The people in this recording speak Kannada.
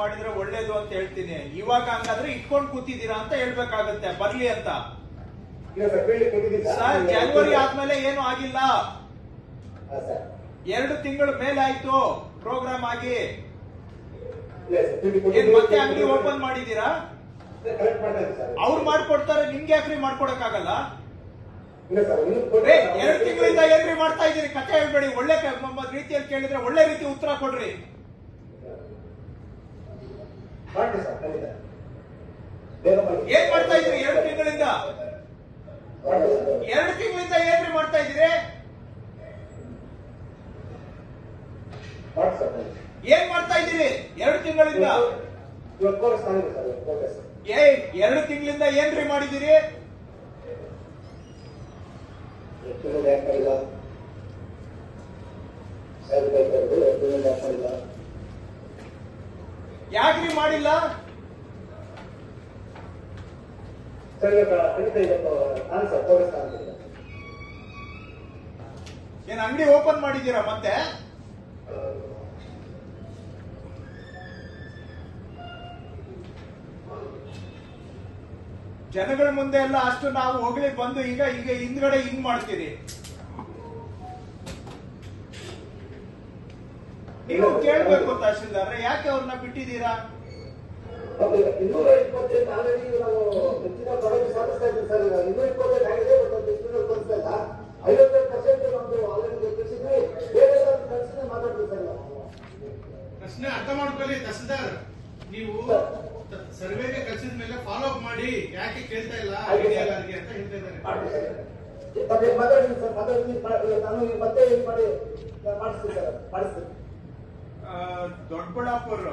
ಮಾಡಿದ್ರೆ ಒಳ್ಳೇದು ಅಂತ ಹೇಳ್ತೀನಿ. ಇವಾಗ ಹಂಗಾದ್ರೆ ಇಟ್ಕೊಂಡು ಕೂತಿದ್ದೀರಾ ಅಂತ ಹೇಳ್ಬೇಕಾಗತ್ತೆ. ಬರ್ಲಿ ಅಂತ. ಸರ್ ಜನವರಿ ಆದ್ಮೇಲೆ ಏನು ಆಗಿಲ್ಲ? ಎರಡು ತಿಂಗಳು ಮೇಲೆ ಆಯ್ತು ಪ್ರೋಗ್ರಾಮ್ ಆಗಿ. ಏನ್ ಮತ್ತೆ ಅಂಗಡಿ ಓಪನ್ ಮಾಡಿದೀರಾ ಅವ್ರು ಮಾಡ್ಕೊಡ್ತಾರೆ ನಿಮ್ಗೆ ಯಾಕ್ರಿ ಮಾಡ್ಕೊಡಕ್ ಆಗಲ್ಲ ಎರಡು ತಿಂಗಳಿಂದ ಏನ್ರಿ ಮಾಡ್ತಾ ಇದೀರಿ ಕಥೆ ಹೇಳ್ಬೇಡಿ. ಒಳ್ಳೆ ರೀತಿಯಲ್ಲಿ ಕೇಳಿದ್ರೆ ಒಳ್ಳೆ ರೀತಿ ಉತ್ತರ ಕೊಡ್ರಿ. ಮಾಡ್ತೀನಿ ಸರ್ ಖಂಡಿತ ಬೇಗ ಮಾಡಿ. ಏನ್ ಮಾಡ್ತಾ ಇದ್ರಿ? ಎರಡು ತಿಂಗಳಿಂದ? ಎರಡು ತಿಂಗಳಿಂದ ಏನ್ರಿ ಮಾಡ್ತಾ ಖಂಡಿತ. ಏನ್ ಮಾಡ್ತಾ ಇದ್ದೀರಿ? ಎರಡು ತಿಂಗಳಿಂದ? ಏ ಎರಡು ತಿಂಗಳಿಂದ ಏನ್ರಿ ಯಾಕೆ ಮಾಡಿಲ್ಲ? ಯಾಕೆ ನೀವು ಯಾಕ್ರಿ ಮಾಡಿಲ್ಲ ಏನ್ ಅಂಗಡಿ ಓಪನ್ ಮಾಡಿದ್ದೀರಾ ಮತ್ತೆ? ಜನಗಳ ಮುಂದೆ ಎಲ್ಲ ಅಷ್ಟು ನಾವು ಹೋಗ್ಲಿ ಬಂದು ಈಗ ಈಗ ಹಿಂದ್ಗಡೆ ಹಿಂಗ್ ಮಾಡ್ತೀರಿ? ನೀವು ಕೇಳಬೇಕು ತಹಶೀಲ್ದಾರ್ ಯಾಕೆ ಅವ್ರನ್ನ ಬಿಟ್ಟಿದ್ದೀರಾ? ಇನ್ನೂರ ಇಪ್ಪತ್ತೈದು ಆಲ್ರೆಡಿ ನಾವು ಹೆಚ್ಚಿನ ಪ್ರಗತಿ ಸಾಧಿಸ್ತಾ ಇದ್ದೀವಿ ಸರ್. ಇನ್ನೂರ ಇಪ್ಪತ್ತೈದು ಆಗಿದೆ ಬಟ್ ಅದು ಎಷ್ಟು ಇಲ್ಲ. ಐವತ್ತೈದು ಪರ್ಸೆಂಟ್ ನಮ್ದು ಆಲ್ರೆಡಿ ಕಳಿಸಿದ್ವಿ ಬೇರೆ ಕಳಿಸಿದ್ರೆ ಮಾತಾಡ್ತೀವಿ ಸರ್? ಪ್ರಶ್ನೆ ಅರ್ಥ ಮಾಡ್ಕೊಳ್ಳಿ ತಹಸೀಲ್ದಾರ್. ನೀವು ಸರ್ವೆಗೆ ಕಳ್ಸಿದ ಮೇಲೆ ಫಾಲೋ ಅಪ್ ಮಾಡಿ. ಯಾಕೆ ಕೇಳ್ತಾ ಇಲ್ಲ? ಐಡಿಯಾಲರಿಗೆ ಅಂತ ಹೇಳ್ತಾ ಇದ್ದಾರೆ. ಮಾತಾಡ್ತೀನಿ ಸರ್. ಮಾತಾಡ್ತೀನಿ. ನಾನು ಮತ್ತೆ ಮಾಡಿಸ್ತೀನಿ ಸರ್. ಮಾಡಿಸ್ತೀನಿ దొడ్బడాపూర్